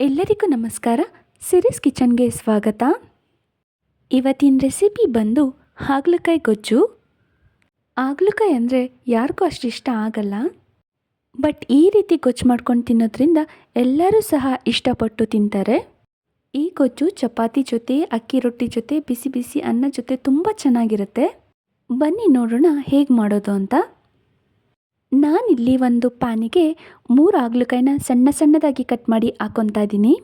ಎಲ್ಲರಿಗೂ ನಮಸ್ಕಾರ. ಸಿರೀಸ್ ಕಿಚನ್ಗೆ ಸ್ವಾಗತ. ಇವತ್ತಿನ ರೆಸಿಪಿ ಬಂದು ಹಾಗಲಕಾಯಿ ಗೊಜ್ಜು. ಹಾಗಲಕಾಯಿ ಅಂದರೆ ಯಾರಿಗೂ ಅಷ್ಟು ಇಷ್ಟ ಆಗಲ್ಲ. ಬಟ್ ಈ ರೀತಿ ಗೊಜ್ಜು ಮಾಡ್ಕೊಂಡು ತಿನ್ನೋದ್ರಿಂದ ಎಲ್ಲರೂ ಸಹ ಇಷ್ಟಪಟ್ಟು ತಿಂತಾರೆ. ಈ ಗೊಜ್ಜು ಚಪಾತಿ ಜೊತೆ, ಅಕ್ಕಿ ರೊಟ್ಟಿ ಜೊತೆ, ಬಿಸಿ ಬಿಸಿ ಅನ್ನ ಜೊತೆ ತುಂಬ ಚೆನ್ನಾಗಿರುತ್ತೆ. ಬನ್ನಿ ನೋಡೋಣ ಹೇಗೆ ಮಾಡೋದು ಅಂತ. ನಾನಿಲ್ಲಿ ಒಂದು ಪಾನಿಗೆ ಮೂರು ಆಗ್ಲುಕಾಯಿನ ಸಣ್ಣ ಸಣ್ಣದಾಗಿ ಕಟ್ ಮಾಡಿ ಹಾಕೊತಾ ಇದ್ದೀನಿ.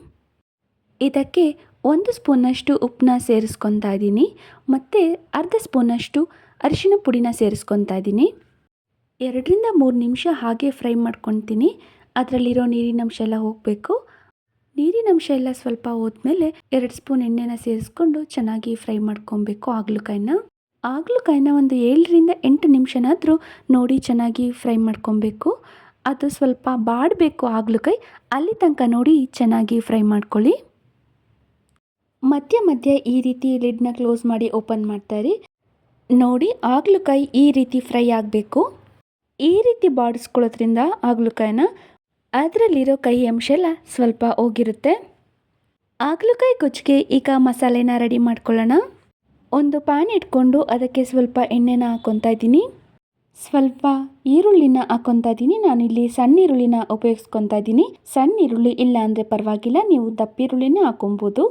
ಇದಕ್ಕೆ ಒಂದು ಸ್ಪೂನಷ್ಟು ಉಪ್ಪನ್ನ ಸೇರಿಸ್ಕೊತಾ ಇದ್ದೀನಿ ಮತ್ತು ಅರ್ಧ ಸ್ಪೂನಷ್ಟು ಅರಿಶಿನ ಪುಡಿನ ಸೇರಿಸ್ಕೊತಾ ಇದ್ದೀನಿ. ಎರಡರಿಂದ ಮೂರು ನಿಮಿಷ ಹಾಗೆ ಫ್ರೈ ಮಾಡ್ಕೊತೀನಿ ಅದರಲ್ಲಿರೋ ನೀರಿನಂಶ ಎಲ್ಲ ಹೋಗಬೇಕು. ನೀರಿನಂಶ ಎಲ್ಲ ಸ್ವಲ್ಪ ಹೋದ್ಮೇಲೆ ಎರಡು ಸ್ಪೂನ್ ಎಣ್ಣೆನ ಸೇರಿಸ್ಕೊಂಡು ಚೆನ್ನಾಗಿ ಫ್ರೈ ಮಾಡ್ಕೊಬೇಕು ಹಾಗಲಕಾಯಿನ ಹಾಗಲಕಾಯಿನ ಒಂದು ಏಳರಿಂದ ಎಂಟು ನಿಮಿಷನಾದರೂ ನೋಡಿ ಚೆನ್ನಾಗಿ ಫ್ರೈ ಮಾಡ್ಕೊಬೇಕು. ಅದು ಸ್ವಲ್ಪ ಬಾಡಬೇಕು ಹಾಗಲಕಾಯಿ ಅಲ್ಲಿ ತನಕ ನೋಡಿ ಚೆನ್ನಾಗಿ ಫ್ರೈ ಮಾಡ್ಕೊಳ್ಳಿ. ಮಧ್ಯ ಮಧ್ಯ ಈ ರೀತಿ ಲಿಡ್ನ ಕ್ಲೋಸ್ ಮಾಡಿ ಓಪನ್ ಮಾಡ್ತಾರೆ. ನೋಡಿ ಹಾಗಲಕಾಯಿ ಈ ರೀತಿ ಫ್ರೈ ಆಗಬೇಕು. ಈ ರೀತಿ ಬಾಡಿಸ್ಕೊಳ್ಳೋದ್ರಿಂದ ಹಾಗಲಕಾಯಿನ ಅದರಲ್ಲಿರೋ ಕೈ ಅಂಶ ಎಲ್ಲ ಸ್ವಲ್ಪ ಹೋಗಿರುತ್ತೆ. ಹಾಗಲಕಾಯಿ ಕೊಚ್ಚಿಗೆ ಈಗ ಮಸಾಲೆನ ರೆಡಿ ಮಾಡ್ಕೊಳ್ಳೋಣ. ಒಂದು ಪ್ಯಾನ್ ಇಟ್ಕೊಂಡು ಅದಕ್ಕೆ ಸ್ವಲ್ಪ ಎಣ್ಣೆನ ಹಾಕೊತಾ ಇದ್ದೀನಿ. ಸ್ವಲ್ಪ ಈರುಳ್ಳಿನ ಹಾಕ್ಕೊತಾ ಇದ್ದೀನಿ. ನಾನಿಲ್ಲಿ ಸಣ್ಣ ಈರುಳ್ಳಿನ ಉಪಯೋಗಿಸ್ಕೊತಾ ಇದ್ದೀನಿ. ಸಣ್ಣ ಈರುಳ್ಳಿ ಇಲ್ಲ ಅಂದರೆ ಪರವಾಗಿಲ್ಲ. ನೀವು ದಪ್ಪ ಹಾಕೊಬೋದು.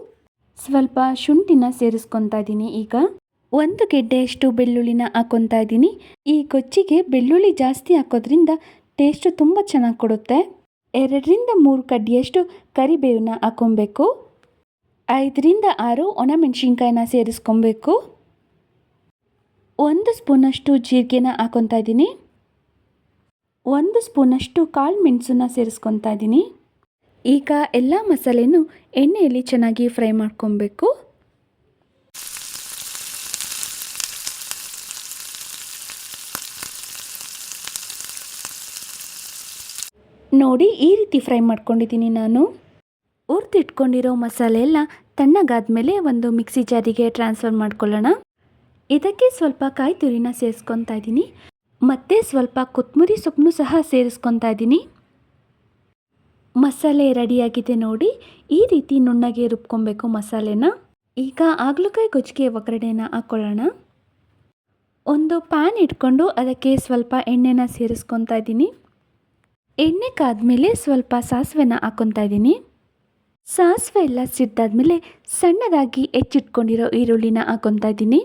ಸ್ವಲ್ಪ ಶುಂಠಿನ ಸೇರಿಸ್ಕೊತಾ ಇದ್ದೀನಿ ಈಗ. ಒಂದು ಗೆಡ್ಡೆಯಷ್ಟು ಬೆಳ್ಳುಳ್ಳಿನ ಹಾಕ್ಕೊತಾ ಇದ್ದೀನಿ. ಈ ಗೊಜ್ಜಿಗೆ ಬೆಳ್ಳುಳ್ಳಿ ಜಾಸ್ತಿ ಹಾಕೋದ್ರಿಂದ ಟೇಸ್ಟು ತುಂಬ ಚೆನ್ನಾಗಿ ಕೊಡುತ್ತೆ. ಎರಡರಿಂದ ಮೂರು ಕಡ್ಡಿಯಷ್ಟು ಕರಿಬೇವನ್ನ ಹಾಕೊಬೇಕು. ಐದರಿಂದ ಆರು ಒಣಮೆಣ್ಸಿನ್ಕಾಯಿನ ಸೇರಿಸ್ಕೊಬೇಕು. ಒಂದು ಸ್ಪೂನಷ್ಟು ಜೀರಿಗೆನ ಹಾಕೊತಾ ಇದ್ದೀನಿ. ಒಂದು ಸ್ಪೂನಷ್ಟು ಕಾಳು ಮೆಣಸನ್ನ ಸೇರಿಸ್ಕೊತಾ ಇದ್ದೀನಿ. ಈಗ ಎಲ್ಲ ಮಸಾಲೆನೂ ಎಣ್ಣೆಯಲ್ಲಿ ಚೆನ್ನಾಗಿ ಫ್ರೈ ಮಾಡ್ಕೊಬೇಕು. ನೋಡಿ ಈ ರೀತಿ ಫ್ರೈ ಮಾಡ್ಕೊಂಡಿದ್ದೀನಿ ನಾನು. ಹುರಿದಿಟ್ಕೊಂಡಿರೋ ಮಸಾಲೆ ಎಲ್ಲ ತಣ್ಣಗಾದ್ಮೇಲೆ ಒಂದು ಮಿಕ್ಸಿ ಜಾರಿಗೆ ಟ್ರಾನ್ಸ್ಫರ್ ಮಾಡ್ಕೊಳ್ಳೋಣ. ಇದಕ್ಕೆ ಸ್ವಲ್ಪ ಕಾಯಿ ತುರಿನ ಸೇರಿಸ್ಕೊತಾ ಇದ್ದೀನಿ. ಮತ್ತು ಸ್ವಲ್ಪ ಕೊತ್ತಂಬರಿ ಸೊಪ್ಪನ್ನು ಸಹ ಸೇರಿಸ್ಕೊತಾ ಇದ್ದೀನಿ. ಮಸಾಲೆ ರೆಡಿಯಾಗಿದೆ ನೋಡಿ, ಈ ರೀತಿ ನುಣ್ಣಗೆ ರುಬ್ಕೊಬೇಕು ಮಸಾಲೆನ. ಈಗ ಆಗ್ಲಕಾಯಿ ಗೊಜ್ಜಿಗೆ ಒಗ್ಗರಣೆನ ಹಾಕ್ಕೊಳ್ಳೋಣ ಒಂದು ಪ್ಯಾನ್ ಇಟ್ಕೊಂಡು ಅದಕ್ಕೆ ಸ್ವಲ್ಪ ಎಣ್ಣೆನ ಸೇರಿಸ್ಕೊತಾ ಇದ್ದೀನಿ. ಎಣ್ಣೆ ಕಾದ್ಮೇಲೆ ಸ್ವಲ್ಪ ಸಾಸಿವೆನ ಹಾಕ್ಕೊತಾ ಇದ್ದೀನಿ. ಸಾಸಿವೆ ಎಲ್ಲ ಸಿದ್ದಾದ್ಮೇಲೆ ಸಣ್ಣದಾಗಿ ಹೆಚ್ಚಿಟ್ಕೊಂಡಿರೋ ಈರುಳ್ಳಿನ ಹಾಕೊತಾ ಇದ್ದೀನಿ.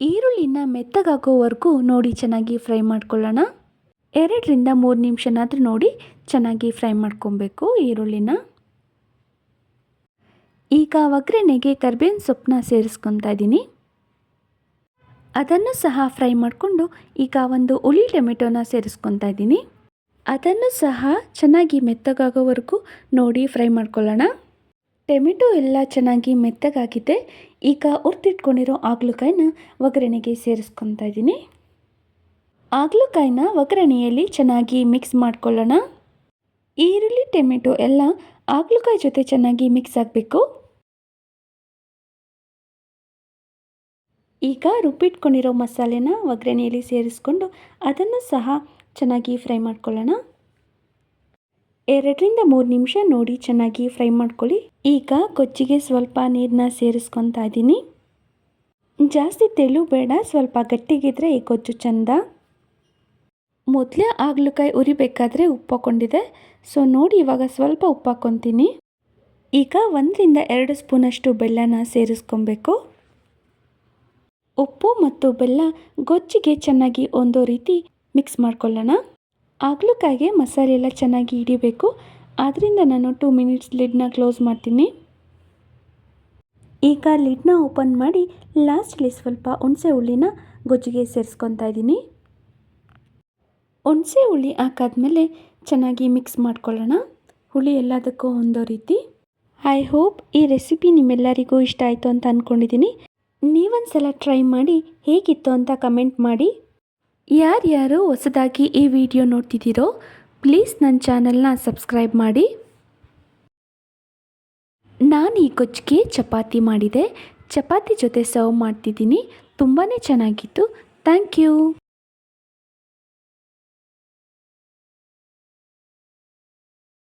ಈರುಳ್ಳಿನ ಮೆತ್ತಗಾಗೋವರೆಗೂ ನೋಡಿ ಚೆನ್ನಾಗಿ ಫ್ರೈ ಮಾಡ್ಕೊಳ್ಳೋಣ. ಎರಡರಿಂದ ಮೂರು ನಿಮಿಷನಾದರೂ ನೋಡಿ ಚೆನ್ನಾಗಿ ಫ್ರೈ ಮಾಡ್ಕೊಬೇಕು ಈರುಳ್ಳಿನ. ಈಗ ಒಗ್ಗರಣೆಗೆ ಕರ್ಬೇವಿನ ಸೊಪ್ಪನ್ನ ಸೇರಿಸ್ಕೊತಾ ಇದ್ದೀನಿ. ಅದನ್ನು ಸಹ ಫ್ರೈ ಮಾಡಿಕೊಂಡು ಈಗ ಒಂದು ಹುಳಿ ಟೊಮೆಟೊನ ಸೇರಿಸ್ಕೊತಾ ಇದ್ದೀನಿ. ಅದನ್ನು ಸಹ ಚೆನ್ನಾಗಿ ಮೆತ್ತಗಾಗೋವರೆಗೂ ನೋಡಿ ಫ್ರೈ ಮಾಡ್ಕೊಳ್ಳೋಣ. ಟೊಮೆಟೊ ಎಲ್ಲ ಚೆನ್ನಾಗಿ ಮೆತ್ತಗಾಗಿದೆ. ಈಗ ಹುರ್ತಿಟ್ಕೊಂಡಿರೋ ಆಗ್ಲುಕಾಯಿನ ಒಗ್ಗರಣೆಗೆ ಸೇರಿಸ್ಕೊತಾ ಇದ್ದೀನಿ. ಆಗ್ಲುಕಾಯಿನ ಒಗ್ಗರಣೆಯಲ್ಲಿ ಚೆನ್ನಾಗಿ ಮಿಕ್ಸ್ ಮಾಡ್ಕೊಳ್ಳೋಣ. ಈರುಳ್ಳಿ, ಟೊಮೆಟೊ ಎಲ್ಲ ಆಗ್ಲುಕಾಯಿ ಜೊತೆ ಚೆನ್ನಾಗಿ ಮಿಕ್ಸ್ ಆಗಬೇಕು. ಈಗ ರುಬ್ಬಿಟ್ಕೊಂಡಿರೋ ಮಸಾಲೆನ ಒಗ್ಗರಣೆಯಲ್ಲಿ ಸೇರಿಸ್ಕೊಂಡು ಅದನ್ನು ಸಹ ಚೆನ್ನಾಗಿ ಫ್ರೈ ಮಾಡ್ಕೊಳ್ಳೋಣ. ಎರಡರಿಂದ ಮೂರು ನಿಮಿಷ ನೋಡಿ ಚೆನ್ನಾಗಿ ಫ್ರೈ ಮಾಡ್ಕೊಳ್ಳಿ. ಈಗ ಕೊಚ್ಚಿಗೆ ಸ್ವಲ್ಪ ನೀರನ್ನ ಸೇರಿಸ್ಕೊತಾ ಇದ್ದೀನಿ. ಜಾಸ್ತಿ ತೆಳು ಬೇಡ, ಸ್ವಲ್ಪ ಗಟ್ಟಿಗಿದ್ರೆ ಈ ಕೊಚ್ಚು ಚಂದ. ಮೊದಲೇ ಆಗ್ಲಕಾಯಿ ಉರಿಬೇಕಾದ್ರೆ ಉಪ್ಪು ಹಾಕೊಂಡಿದೆ ಸೊ ನೋಡಿ ಇವಾಗ ಸ್ವಲ್ಪ ಉಪ್ಪು ಹಾಕ್ಕೊತೀನಿ. ಈಗ ಒಂದರಿಂದ ಎರಡು ಸ್ಪೂನಷ್ಟು ಬೆಲ್ಲನ ಸೇರಿಸ್ಕೊಬೇಕು. ಉಪ್ಪು ಮತ್ತು ಬೆಲ್ಲ ಗೊಜ್ಜಿಗೆ ಚೆನ್ನಾಗಿ ಒಂದೋ ರೀತಿ ಮಿಕ್ಸ್ ಮಾಡ್ಕೊಳ್ಳೋಣ. ಆಗ್ಲಕ್ಕಾಗೆ ಮಸಾಲೆ ಎಲ್ಲ ಚೆನ್ನಾಗಿ ಹಿಡಿಬೇಕು. ಆದ್ದರಿಂದ ನಾನು ಟೂ ಮಿನಿಟ್ಸ್ ಲಿಡ್ನ ಕ್ಲೋಸ್ ಮಾಡ್ತೀನಿ. ಈಗ ಲಿಡ್ನ ಓಪನ್ ಮಾಡಿ ಲಾಸ್ಟಲ್ಲಿ ಸ್ವಲ್ಪ ಹುಣಸೆ ಹುಳಿನ ಗೊಜ್ಜಿಗೆ ಸೇರಿಸ್ಕೊತಾ ಇದ್ದೀನಿ. ಹುಣಸೆ ಹುಳಿ ಹಾಕಾದ್ಮೇಲೆ ಚೆನ್ನಾಗಿ ಮಿಕ್ಸ್ ಮಾಡ್ಕೊಳ್ಳೋಣ. ಹುಳಿ ಎಲ್ಲದಕ್ಕೂ ಹೊಂದೋ ರೀತಿ. ಐ ಹೋಪ್ ಈ ರೆಸಿಪಿ ನಿಮ್ಮೆಲ್ಲರಿಗೂ ಇಷ್ಟ ಆಯಿತು ಅಂತ ಅಂದ್ಕೊಂಡಿದ್ದೀನಿ ನೀವೊಂದು ಸಲ ಟ್ರೈ ಮಾಡಿ ಹೇಗಿತ್ತು ಅಂತ ಕಮೆಂಟ್ ಮಾಡಿ. ಯಾರ್ಯಾರು ಹೊಸದಾಗಿ ಈ ವಿಡಿಯೋ ನೋಡ್ತಿದ್ದೀರೋ, ಪ್ಲೀಸ್ ನನ್ನ ಚಾನಲ್ನ ಸಬ್ಸ್ಕ್ರೈಬ್ ಮಾಡಿ. ನಾನು ಈ ಕೊಚ್ಚಿಗೆ ಚಪಾತಿ ಮಾಡಿದೆ. ಚಪಾತಿ ಜೊತೆ ಸರ್ವ್ ಮಾಡ್ತಿದ್ದೀನಿ. ತುಂಬಾ ಚೆನ್ನಾಗಿತ್ತು. Thank you.